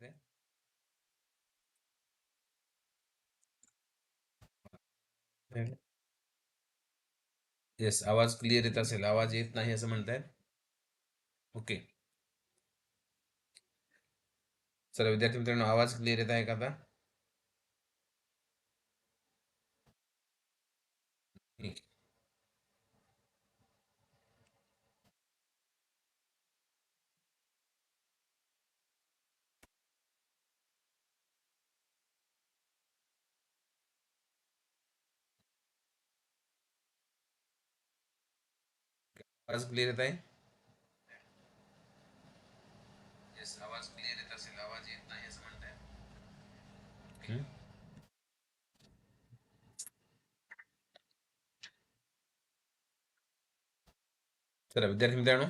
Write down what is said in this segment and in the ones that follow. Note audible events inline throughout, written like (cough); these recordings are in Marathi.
येत येस आवाज क्लिअर येत असेल. आवाज येत नाही असं म्हणताय ओके चला विद्यार्थी मित्रांनो आवाज क्लिअर येत आहे का आता ठीक. आवाज क्लिअर येत आहे? आवाज क्लिअर येत असेल. आवाज येत नाही असं म्हणताय. चला विद्यार्थी मित्रांनो.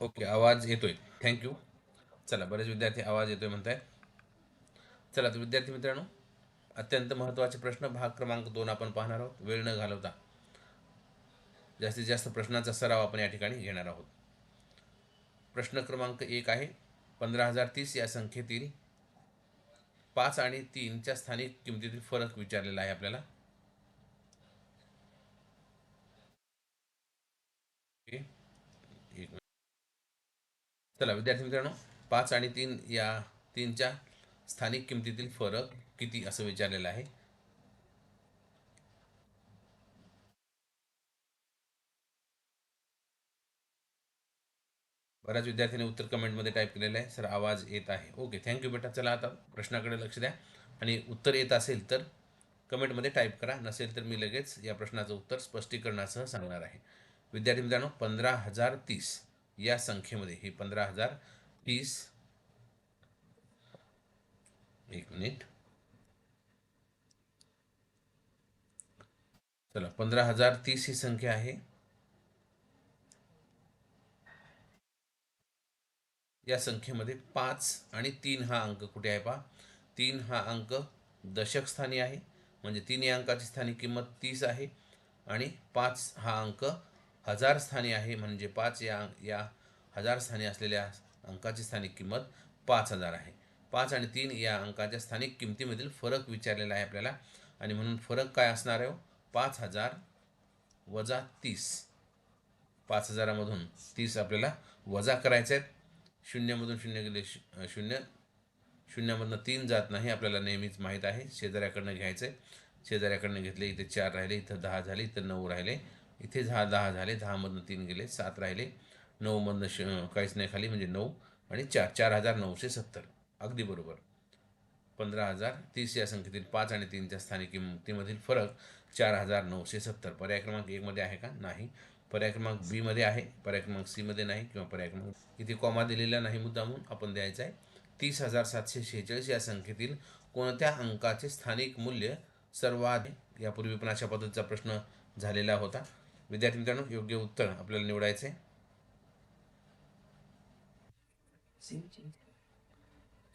ओके आवाज येतोय. थँक्यू चला बरेच विद्यार्थी आवाज येतोय म्हणताय. चला तर विद्यार्थी मित्रांनो अत्यंत महत्त्वाचे प्रश्न. भाग क्रमांक दोन आपण पाहणार आहोत. वेळ न घालवता जास्तीत जास्त प्रश्नांचा सराव आपण या ठिकाणी घेणार आहोत. प्रश्न क्रमांक एक आहे पंधरा हजार तीस या संख्येतील पाच आणि तीनच्या स्थानिक किमतीतील फरक विचारलेला आहे आपल्याला. एक चला विद्यार्थी मित्रांनो पाच आणि तीन या तीनच्या स्थानिक किमतीतील फरक किती असं विचारलेलं आहे? बऱ्याच विद्यार्थ्यांनी उत्तर कमेंटमध्ये टाईप केलेलं आहे. सर आवाज येत आहे. ओके थँक्यू बेटा. चला आता प्रश्नाकडे लक्ष द्या. आणि उत्तर येत असेल तर कमेंटमध्ये टाईप करा. नसेल तर मी लगेच या प्रश्नाचं उत्तर स्पष्टीकरणासह सांगणार आहे. विद्यार्थी मित्रांनो पंधरा हजार तीस या संख्येमध्ये ही पंधरा हजार तीस. एक मिनिट. चला पंधरा हजार तीस ही संख्या आहे. या संख्येमध्ये पाच आणि तीन हा अंक कुठे आहे पहा? तीन हा अंक दशक स्थानी आहे. म्हणजे तीन या अंकाची स्थानिक किंमत तीस आहे आणि पाच हा अंक हजार स्थानी आहे. म्हणजे पाच या या हजार स्थानी असलेल्या अंकाची स्थानिक किंमत पाच हजार आहे. पाच आणि तीन या अंकाच्या स्थानिक किमतीमधील फरक विचारलेला आहे आपल्याला. आणि म्हणून फरक काय असणार आहे हो? पाच हजार वजा तीस. पाच हजारामधून तीस आपल्याला वजा करायचे आहेत शून्यमधून शून्य गेले शून्य. शून्यामधनं तीन जात नाही आपल्याला नेहमीच माहीत आहे. शेजाऱ्याकडनं घ्यायचं आहे शेजाऱ्याकडनं घेतले इथे चार राहिले इथं दहा झाले इथं नऊ राहिले. इथे दहा दहा झाले दहामधनं तीन गेले सात राहिले. नऊमधनं श काहीच नाही खाली म्हणजे नऊ आणि चार. चार हजार नऊशे सत्तर. अगदी बरोबर. पंधरा हजार तीस या संख्येतील पाच आणि तीनच्या स्थानिक किंमतीमधील फरक चार हजार नऊशे सत्तर. पर्याय क्रमांक एकमध्ये आहे का? नाही. पर्याय क्रमांक बीमध्ये आहे. पर्याय क्रमांक सीमध्ये नाही किंवा पर्याय क्रमांक इथे कॉमा दिलेला नाही मुद्दा म्हणून आपण द्यायचा आहे. तीस हजार सातशे शेहेचाळीस या संख्येतील कोणत्या अंकाचे स्थानिक मूल्य सर्वाधिक यापूर्वी पण अशा पद्धतीचा प्रश्न झालेला होता. विद्यार्थी मित्रांनो योग्य उत्तर आपल्याला निवडायचे आहे.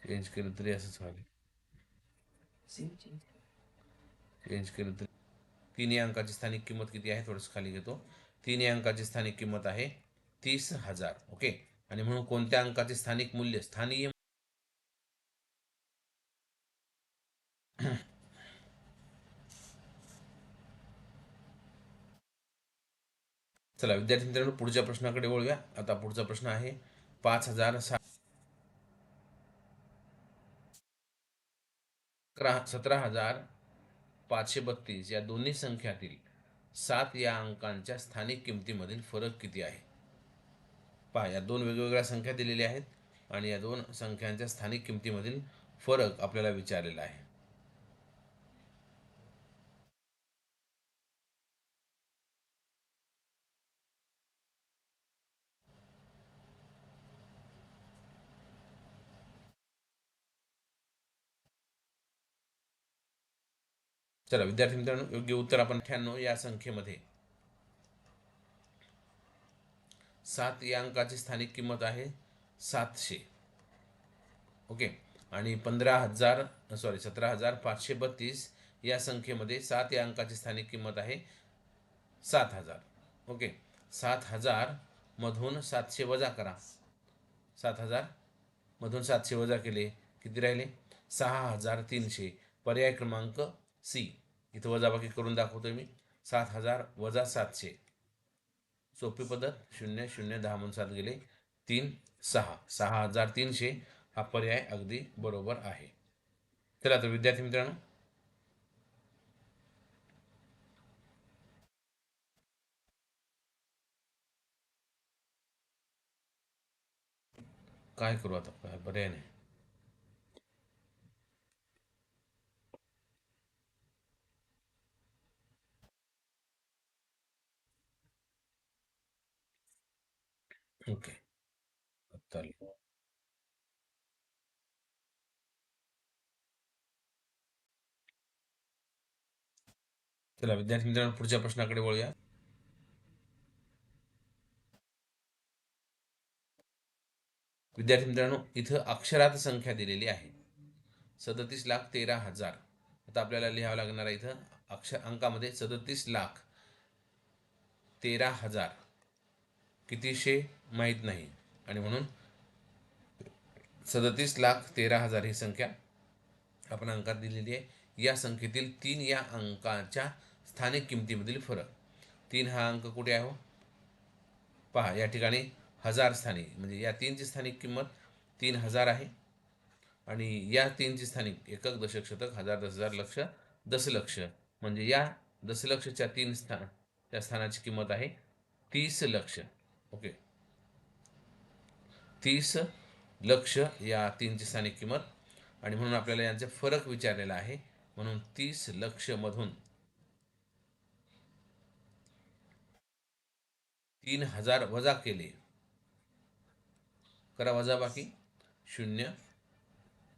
चेंज केलं तरी असंच sim. चेंज केलं तरी तिन्ही अंकाची स्थानिक किंमत किती आहे? थोडंसं खाली घेतो. तिन्ही अंकाची स्थानिक किंमत आहे तीस हजार. ओके? आणि म्हणून कोणत्या अंकाचे स्थानिक मूल्य? स्थानीय (clears throat) चला विद्यार्थी मित्रांनो पुढच्या प्रश्नाकडे वळूया. आता पुढचा प्रश्न आहे पाच हजार सा अकरा सतरा हजार पाचशे बत्तीस या दोन्ही संख्यातील सात या अंकांच्या स्थानिक किमतीमधील फरक किती आहे? पहा या दोन वेगवेगळ्या संख्या दिलेल्या आहेत आणि या दोन संख्यांच्या स्थानिक किमतीमधील फरक आपल्याला विचारलेला आहे. चला विद्यार्थी मित्रांनो योग्य उत्तर आपण अठ्ठ्याण्णव या संख्येमध्ये. सात या अंकाची स्थानिक किंमत आहे सातशे. ओके? आणि पंधरा हजार सॉरी सतरा हजार पाचशे बत्तीस या संख्येमध्ये सात या अंकाची स्थानिक किंमत आहे सात हजार. ओके? सात हजार मधून सातशे वजा करा. सात हजार मधून सातशे वजा केले किती राहिले? सहा हजार तीनशे. पर्याय क्रमांक सी. इथं वजाबाकी करून दाखवतो मी. सात हजार वजा सातशे. सोपी पद्धत शून्य शून्य दहा म्हणून सात गेले. तीन सहा. सहा हजार तीनशे हा पर्याय अगदी बरोबर आहे. चला तर विद्यार्थी मित्रांनो. काय करू आता? पर्याय नाही. ओके चालेल चला विद्यार्थी मित्रांनो पुढच्या प्रश्नाकडे वळूया. विद्यार्थी मित्रांनो इथं अक्षरात संख्या दिलेली आहे. सदतीस लाख तेरा हजार. आता आपल्याला लिहावं लागणार आहे इथं अक्षर अंकामध्ये सदतीस लाख तेरा हजार. कितीशे माहीत नाही. आणि म्हणून सदतीस लाख तेरा हजार ही संख्या आपण अंकात दिलेली आहे. या संख्येतील तीन या अंकाच्या स्थानिक किमतीमधील फरक. तीन हा अंक कुठे आहे हो? पहा या ठिकाणी हजार स्थानिक म्हणजे या तीनची स्थानिक किंमत तीन हजार आहे. आणि या तीनची स्थानिक एकक दशक शतक हजार दस हजार लक्ष दशलक्ष म्हणजे या दशलक्षच्या तीन स्थान त्या स्थानाची किंमत आहे तीस लक्ष. ओके. तीस लक्ष या तीनची स्थानिक किंमत. आणि म्हणून आपल्याला यांचे फरक विचारलेला आहे. म्हणून तीस लक्ष मधून तीन हजार वजा केले. करा वजा बाकी. शून्य.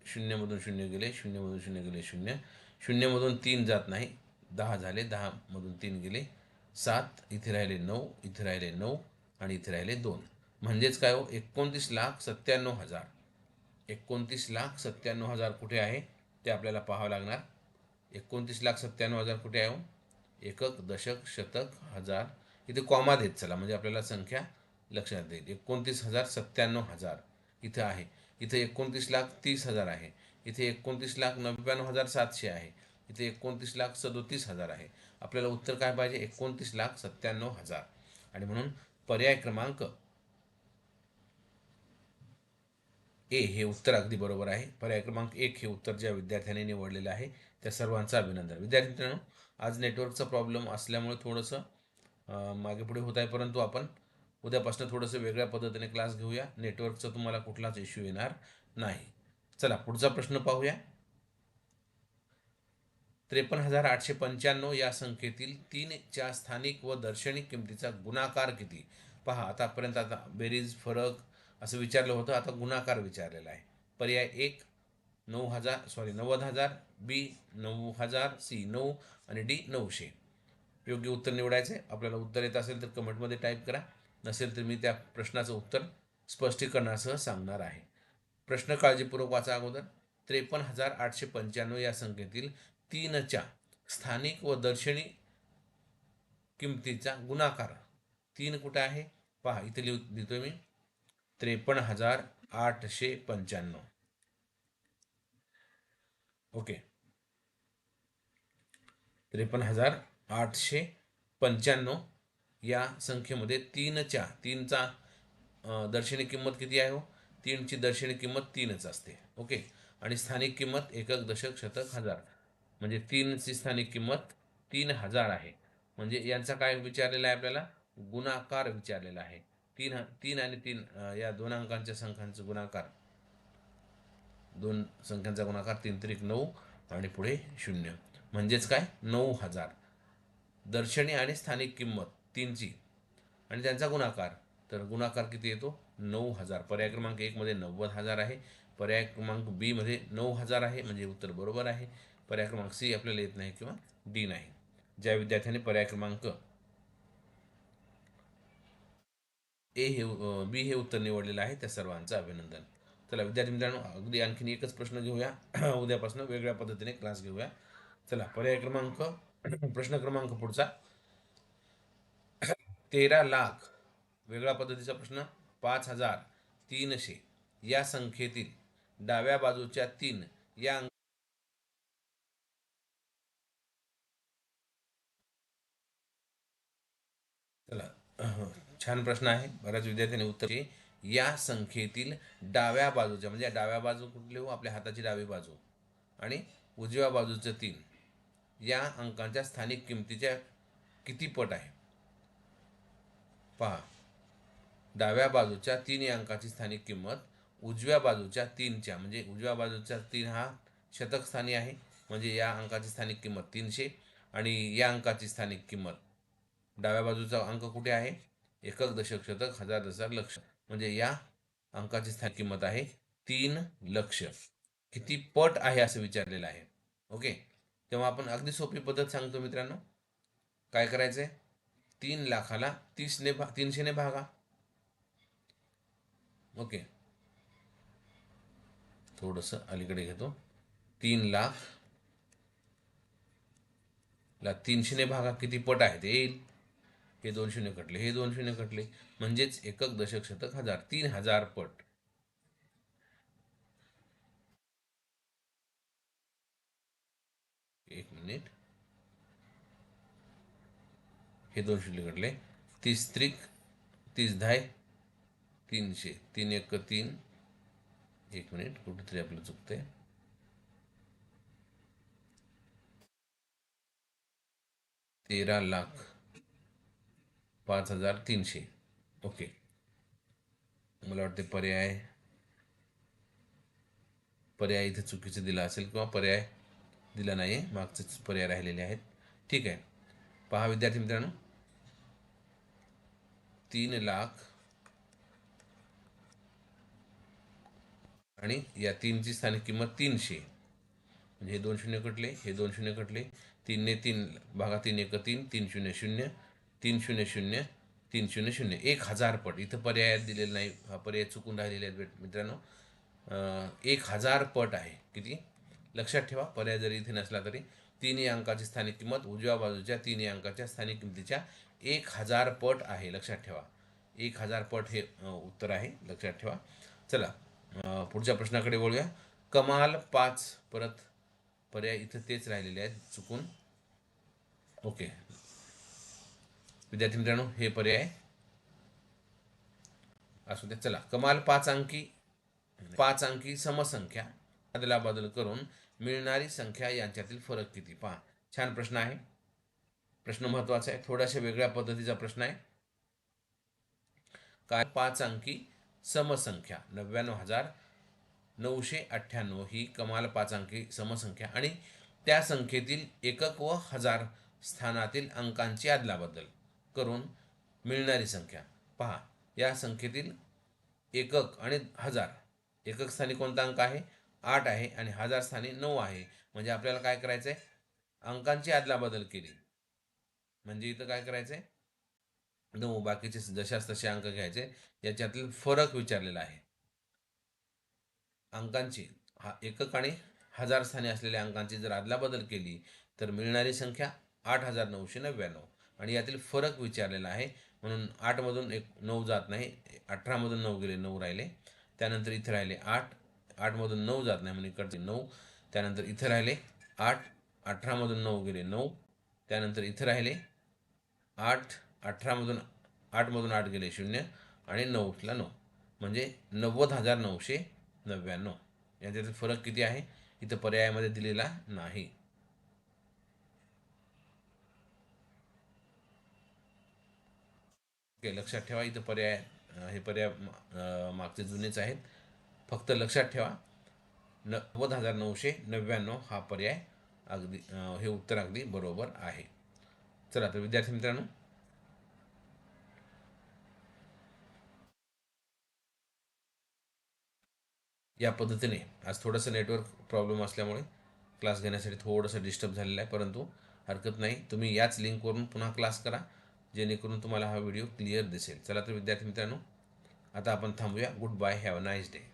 शून्यमधून शून्य गेले शून्यमधून शून्य गेले शून्य. शून्यमधून तीन जात नाही. दहा झाले दहामधून तीन गेले. सात इथे राहिले नऊ इथे राहिले नऊ. आणि इथे राहिले दोन. म्हणजेच काय हो? एकोणतीस लाख सत्त्याण्णव हजार. एकोणतीस लाख सत्त्याण्णव हजार कुठे आहे? ते आपल्याला पाहावं लागणार. एकोणतीस लाख सत्त्याण्णव हजार कुठे आहे हो? एकक दशक शतक हजार. इथे कॉमा देत चला म्हणजे आपल्याला संख्या लक्षात येईल एकोणतीस हजार सत्त्याण्णव हजार इथं आहे. इथे एकोणतीस लाख तीस हजार आहे. इथे एकोणतीस लाख नव्याण्णव हजार सातशे आहे. इथे एकोणतीस लाख सदोतीस हजार आहे. आपल्याला उत्तर काय पाहिजे? एकोणतीस लाख सत्त्याण्णव हजार. आणि म्हणून पर्याय क्रमांक ए हे उत्तर अगदी बरोबर आहे. पर्याय क्रमांक एक हे उत्तर ज्या विद्यार्थ्याने निवडलेलं आहे त्या सर्वांचं अभिनंदन. विद्यार्थी मित्रांनो आज नेटवर्कचा प्रॉब्लेम असल्यामुळे थोडंसं मागे पुढे होत आहे परंतु आपण उद्यापासून थोडंसं वेगळ्या पद्धतीने क्लास घेऊया. नेटवर्कचा तुम्हाला कुठलाच इश्यू येणार नाही. चला पुढचा प्रश्न पाहूया. त्रेपन्न हजार आठशे पंच्याण्णव या संख्येतील तीनच्या स्थानिक व दर्शनिक किमतीचा गुणाकार किती? पहा आतापर्यंत आता बेरीज फरक असं विचारलं होतं आता गुणाकार विचारलेला आहे. पर्याय एक नऊ हजार सॉरी नव्वद हजार बी नऊ हजार सी नऊ आणि डी नऊशे. योग्य उत्तर निवडायचे आपल्याला उत्तर येत असेल तर कमेंटमध्ये टाईप करा. नसेल तर मी त्या प्रश्नाचं उत्तर स्पष्टीकरणासह सांगणार आहे. प्रश्न काळजीपूर्वक वाचा अगोदर. त्रेपन्न हजार आठशे पंच्याण्णव या संख्येतील तीनच्या स्थानिक व दर्शनी किमतीचा गुणाकार. तीन कुठे आहे? पहा इथे लिहू देतो मी. त्रेपन्न हजार आठशे पंच्याण्णव. ओके. त्रेपन्न हजार आठशे पंच्याण्णव या संख्येमध्ये तीनच्या तीनचा दर्शनी किंमत किती आहे हो? तीनची दर्शनी किंमत तीनच असते. ओके. आणि स्थानिक किंमत एकक दशक शतक हजार. म्हणजे तीनची स्थानिक किंमत तीन हजार आहे. म्हणजे यांचा काय विचारलेला आहे आपल्याला? गुणाकार विचारलेला आहे. तीन तीन आणि तीन या दोन अंकांच्या संख्यांचा गुणाकार. दोन संख्यांचा गुणाकार तीन त्रिक नऊ आणि पुढे शून्य. म्हणजेच काय? नऊ हजार. दर्शनी आणि स्थानिक किंमत तीनची. आणि त्यांचा गुणाकार. तर गुणाकार किती येतो? नऊ हजार. पर्याय क्रमांक एकमध्ये नव्वद हजार आहे. पर्याय क्रमांक बीमध्ये नऊ हजार आहे. म्हणजे उत्तर बरोबर आहे. पर्याय क्रमांक सी आपल्याला येत नाही किंवा डी नाही. ज्या विद्यार्थ्यांनी पर्याय क्रमांक ए हे बी हे उत्तर निवडलेलं आहे त्या सर्वांचं अभिनंदन. चला विद्यार्थी मित्रांनो अगदी आणखीन एकच प्रश्न घेऊया. (clears throat) उद्यापासून वेगळ्या पद्धतीने क्लास घेऊया. चला पर्याय क्रमांक (clears throat) प्रश्न क्रमांक पुढचा. (clears throat) तेरा लाख वेगळ्या पद्धतीचा प्रश्न. पाच हजार तीनशे या संख्येतील डाव्या बाजूच्या तीन या अंक चला अह, छान प्रश्न आहे. बऱ्याच विद्यार्थ्यांनी उत्तर या संख्येतील डाव्या बाजूच्या म्हणजे डाव्या बाजू कुठली हो? आपल्या हाताची डावी बाजू. आणि उजव्या बाजूचं तीन. या अंकांच्या स्थानिक किमतीच्या किती पट आहे? पहा. डाव्या बाजूच्या तीन या अंकाची स्थानिक किंमत उजव्या बाजूच्या तीनच्या म्हणजे उजव्या बाजूच्या तीन हा शतक स्थानी आहे. म्हणजे या अंकाची स्थानिक किंमत तीनशे आणि या अंकाची स्थानिक किंमत डाव्या बाजूचा अंक कुठे आहे? एकक दशक शतक हजार दशक लक्ष. म्हणजे या अंकाची स्थान किंमत आहे तीन लक्ष. किती पट आहे असं विचारलेलं आहे. ओके? तेव्हा आपण अगदी सोपी पद्धत सांगतो मित्रांनो. काय करायचं आहे तीन लाखाला तीसने भा तीनशेने भागा. ओके? थोडंसं अलीकडे घेतो. तीन लाख ला तीनशेने भागा. किती पट आहे ते येईल? हे दोन शून्य कटले हे दोन शून्य कटले. म्हणजेच एकक दशक शतक हजार तीन हजार पट. एक मिनिट. हे दोन शून्य कटले. तीस त्रिक तीस धाय तीनशे. तीन एक तीन. एक मिनिट कुठेतरी आपलं चुकतंय. तेरा लाख. पाच हजार तीनशे. ओके. मला वाटते पर्याय पर्याय इथे चुकीचं दिला असेल किंवा पर्याय दिला नाही आहे मागचेच पर्याय राहिलेले आहेत. ठीक आहे. पहा विद्यार्थी मित्रांनो. तीन लाख आणि या तीनची स्थानिक किंमत तीनशे. म्हणजे हे दोन शून्य कटले हे दोन शून्य कटले. तीनने तीन भागा तीन एक तीन तीन शून्य शून्य. तीन शून्य शून्य तीन शून्य शून्य. एक हजार पट. इथं पर्यायात दिलेलं नाही. हा पर्याय चुकून राहिलेले आहेत मित्रांनो. एक हजार पट आहे. किती? लक्षात ठेवा. पर्याय जरी इथे नसला तरी तिन्ही अंकाची स्थानिक किंमत उजव्या बाजूच्या तिन्ही अंकाच्या स्थानिक किमतीच्या एक हजार पट आहे. लक्षात ठेवा. एक हजार पट हे उत्तर आहे. लक्षात ठेवा. चला पुढच्या प्रश्नाकडे वळूया. कमाल पाच परत पर्याय इथं तेच राहिलेले आहेत. चुकून. ओके. विद्यार्थी मित्रांनो हे पर्याय असू द्या चला. कमाल पाच अंकी पाच अंकी समसंख्या. अदला बदल करून मिळणारी संख्या यांच्यातील फरक किती? पहा. छान प्रश्न आहे. प्रश्न महत्त्वाचा आहे. थोड्याशा वेगळ्या पद्धतीचा प्रश्न आहे. काय पाच अंकी समसंख्या. नव्याण्णव हजार नऊशे अठ्ठ्याण्णव ही कमाल पाच अंकी समसंख्या आणि त्या संख्येतील एकक व हजार स्थानातील अंकांची अदलाबदल करून मिळणारी संख्या. पहा या संख्येतील एकक आणि हजार. एकक स्थानी कोणता अंक आहे? आठ आहे आणि हजार स्थानी नऊ आहे. म्हणजे आपल्याला काय करायचं आहे अंकांची अदलाबदल केली. म्हणजे इथं काय करायचं आहे नऊ बाकीचे जशाच तसे अंक घ्यायचे. याच्यातील फरक विचारलेला आहे. अंकांची हा एकक आणि हजार स्थानी असलेल्या अंकांची जर अदलाबदल केली तर मिळणारी संख्या आठ हजार नऊशे नव्याण्णव. आणि यातील फरक विचारलेला आहे. म्हणून आठमधून एक नऊ जात नाही अठरामधून नऊ गेले नऊ राहिले. त्यानंतर इथे राहिले आठ आठमधून नऊ जात नाही म्हणून इकडचे नऊ त्यानंतर इथे राहिले आठ अठरामधून नऊ गेले नऊ त्यानंतर इथे राहिले आठ अठरामधून आठमधून आठ गेले शून्य आणि नऊला नऊ. म्हणजे नव्वद हजार नऊशे नव्याण्णव. याच्यातील फरक किती आहे? इथं पर्यायामध्ये दिलेला नाही. ओके लक्षात ठेवा इथं पर्याय हे पर्याय मागचे जुनेच आहेत. फक्त लक्षात ठेवा. नव्वद हजार नऊशे नव्याण्णव हा पर्याय अगदी हे उत्तर अगदी बरोबर आहे. चला तर विद्यार्थी मित्रांनो. या पद्धतीने आज थोडंसं नेटवर्क प्रॉब्लेम असल्यामुळे क्लास घेण्यासाठी थोडंसं डिस्टर्ब झालेलं आहे परंतु हरकत नाही. तुम्ही याच लिंकवरून पुन्हा क्लास करा. जेणेकरून तुम्हाला हा व्हिडिओ क्लिअर दिसेल. चला तर विद्यार्थी मित्रांनो आता आपण थांबूया. Goodbye have a nice day